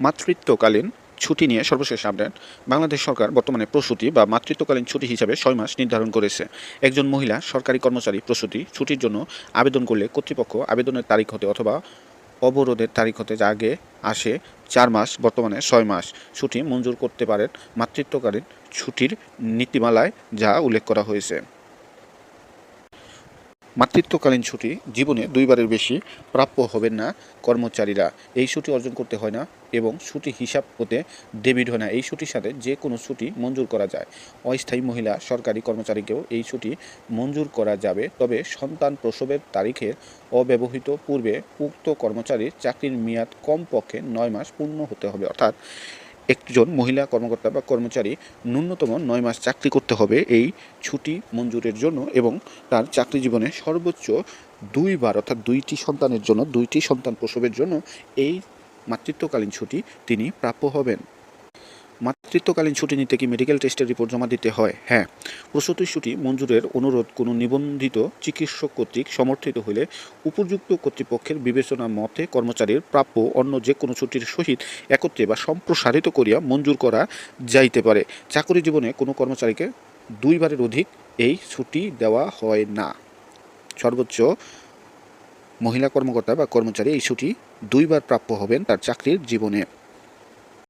মাতৃত্বকালীন ছুটি নিয়ে সর্বশেষ আপডেট। বাংলাদেশ সরকার বর্তমানে প্রসূতি বা মাতৃত্বকালীন ছুটি হিসাবে ছয় মাস নির্ধারণ করেছে। একজন মহিলা সরকারি কর্মচারী প্রসূতি ছুটির জন্য আবেদন করলে কর্তৃপক্ষ আবেদনের তারিখ হতে অথবা অবরোধের তারিখ হতে যা আগে আসে চার মাস, বর্তমানে ছয় মাস। ছুটি মঞ্জুর করতে পারেন মাতৃত্বকালীন ছুটির নীতিমালায় যা উল্লেখ করা হয়েছে। মাতৃত্বকালীন ছুটি জীবনে দুইবারের বেশি প্রাপ্য হবেন না কর্মচারীরা। এই ছুটি অর্জন করতে হয় না এবং ছুটি হিসাব হতে ডেবিট হয় না। এই ছুটির সাথে যে কোনো ছুটি মঞ্জুর করা যায়। অস্থায়ী মহিলা সরকারি কর্মচারীকেও এই ছুটি মঞ্জুর করা যাবে। তবে সন্তান প্রসবের তারিখের অব্যবহৃত পূর্বে উক্ত কর্মচারীর চাকরির মেয়াদ কমপক্ষে নয় মাস পূর্ণ হতে হবে। অর্থাৎ একজন মহিলা কর্মকর্তা বা কর্মচারী ন্যূনতম নয় মাস চাকরি করতে হবে এই ছুটি মঞ্জুরের জন্য এবং তার চাকরি জীবনে সর্বোচ্চ দুইবার অর্থাৎ দুইটি সন্তানের জন্য, দুইটি সন্তান প্রসবের জন্য এই মাতৃত্বকালীন ছুটি তিনি প্রাপ্য হবেন। মাতৃত্বকালীন ছুটি নিতে কি মেডিকেল টেস্টের রিপোর্ট জমা দিতে হয়? হ্যাঁ। প্রসূতি ছুটি মঞ্জুরের অনুরোধ কোনো নিবন্ধিত চিকিৎসক কর্তৃক সমর্থিত হলে উপযুক্ত কর্তৃপক্ষের বিবেচনা মতে কর্মচারীর প্রাপ্য অন্য যে কোনো ছুটির সহিত একত্রে বা সম্প্রসারিত করিয়া মঞ্জুর করা যাইতে পারে। চাকরি জীবনে কোনো কর্মচারীকে দুইবারের অধিক এই ছুটি দেওয়া হয় না। সর্বোচ্চ মহিলা কর্মকর্তা বা কর্মচারী এই ছুটি দুইবার প্রাপ্য হবেন তার চাকরির জীবনে।